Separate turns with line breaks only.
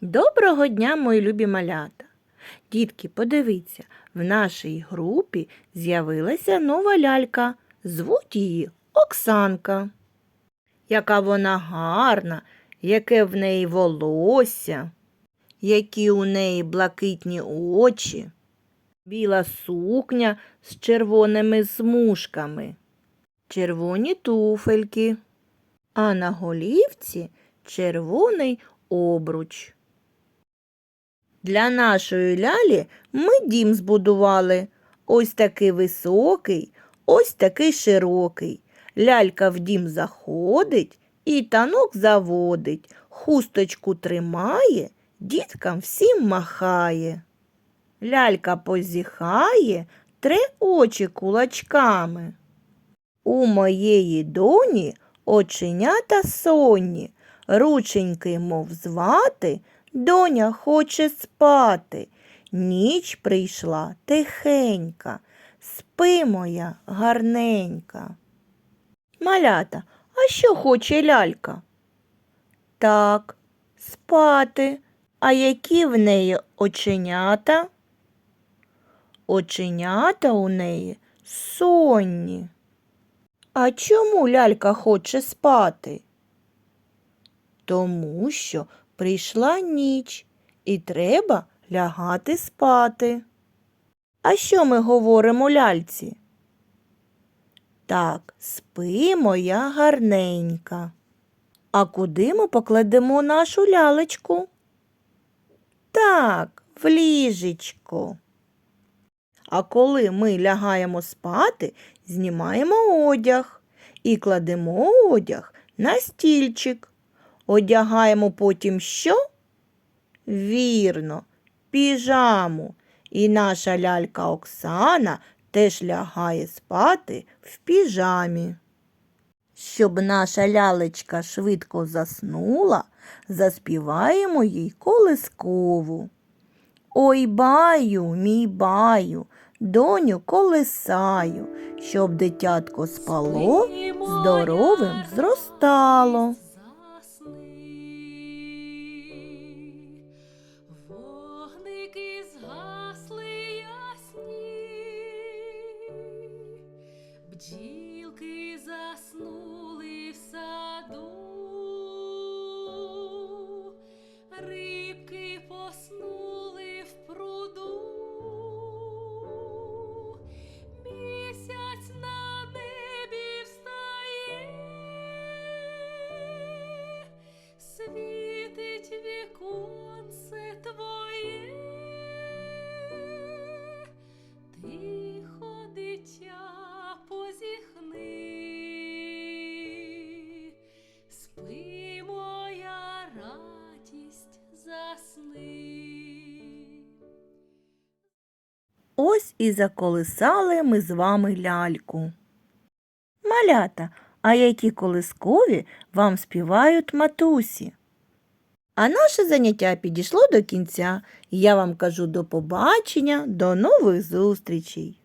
Доброго дня, мої любі малята. Дітки, подивіться, в нашій групі з'явилася нова лялька. Звуть її Оксанка. Яка вона гарна, яке в неї волосся, які у неї блакитні очі, біла сукня з червоними смужками, червоні туфельки, а на голівці червоний обруч. Для нашої лялі ми дім збудували. Ось такий високий, ось такий широкий. Лялька в дім заходить і танок заводить, хусточку тримає, діткам всім махає. Лялька позіхає, тре очі кулачками. У моєї доні оченята сонні, рученьки, мов звати, доня хоче спати. Ніч прийшла тихенька, спи моя гарненька. Малята, а що хоче лялька? Так, спати. А які в неї оченята? Оченята у неї сонні. А чому лялька хоче спати? Тому що прийшла ніч і треба лягати спати. А що ми говоримо ляльці? Так, спи моя гарненька. А куди ми покладемо нашу лялечку? Так, в ліжечко. А коли ми лягаємо спати, знімаємо одяг і кладемо одяг на стільчик. Одягаємо потім що? Вірно, піжаму. І наша лялька Оксана теж лягає спати в піжамі. Щоб наша лялечка швидко заснула, заспіваємо їй колискову. Ой, баю, мій баю, доню колисаю, щоб дитятко спало, здоровим зростало. Ось і заколисали ми з вами ляльку. Малята, а які колискові вам співають матусі? А наше заняття підійшло до кінця. Я вам кажу до побачення, до нових зустрічей.